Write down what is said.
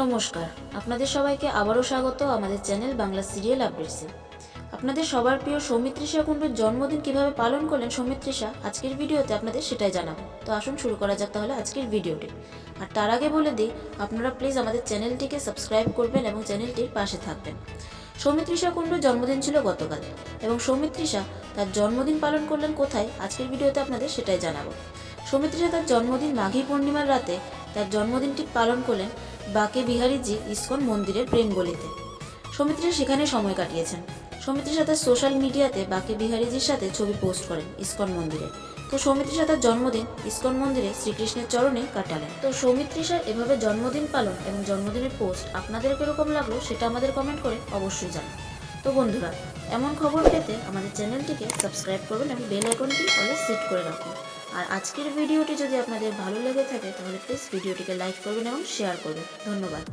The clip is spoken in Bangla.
নমস্কার। আপনাদের সবাইকে আবারও স্বাগত আমাদের চ্যানেল বাংলা সিরিয়াল আপডেটসে। আপনাদের সবার প্রিয় সৌমিত্রিষা কুণ্ডুর জন্মদিন কীভাবে পালন করলেন সৌমিত্রিষা, আজকের ভিডিওতে আপনাদের সেটাই জানাব। তো আসুন শুরু করা যাক তাহলে আজকের ভিডিওটি। আর তার আগে বলে দিই, আপনারা প্লিজ আমাদের চ্যানেলটিকে সাবস্ক্রাইব করবেন এবং চ্যানেলটির পাশে থাকবেন। সৌমিত্রিষা কুণ্ডুর জন্মদিন ছিল গতকাল এবং সৌমিত্রিষা তার জন্মদিন পালন করলেন কোথায়, আজকের ভিডিওতে আপনাদের সেটাই জানাব। সৌমিত্রিষা তার জন্মদিন মাঘী পূর্ণিমার রাতে তার জন্মদিনটি পালন করলেন বাকে বিহারীজি ইস্কন মন্দিরের প্রেমগলিতে সৌমিত্রিষা সেখানে সময় কাটিয়েছেন। সৌমিত্রিষা সাথে সোশ্যাল মিডিয়াতে বাকে বিহারীজির সাথে ছবি পোস্ট করেন ইস্কন মন্দিরে। তো সৌমিত্রিষা তার জন্মদিন ইস্কন মন্দিরে শ্রীকৃষ্ণের চরণে কাটালেন। তো সৌমিত্রিষার এভাবে জন্মদিন পালন এবং জন্মদিনের পোস্ট আপনাদের কীরকম লাগল সেটা আমাদের কমেন্ট করে অবশ্যই জানান। তো বন্ধুরা, এমন খবর পেতে আমাদের চ্যানেলটিকে সাবস্ক্রাইব করবেন এবং বেল আইকনটি অলরেজ সেট করে রাখুন। আর আজকের ভিডিওটি যদি আপনাদের ভালো লেগে থাকে, তাহলে প্লিজ ভিডিওটিকে লাইক করবেন এবং শেয়ার করবেন। ধন্যবাদ।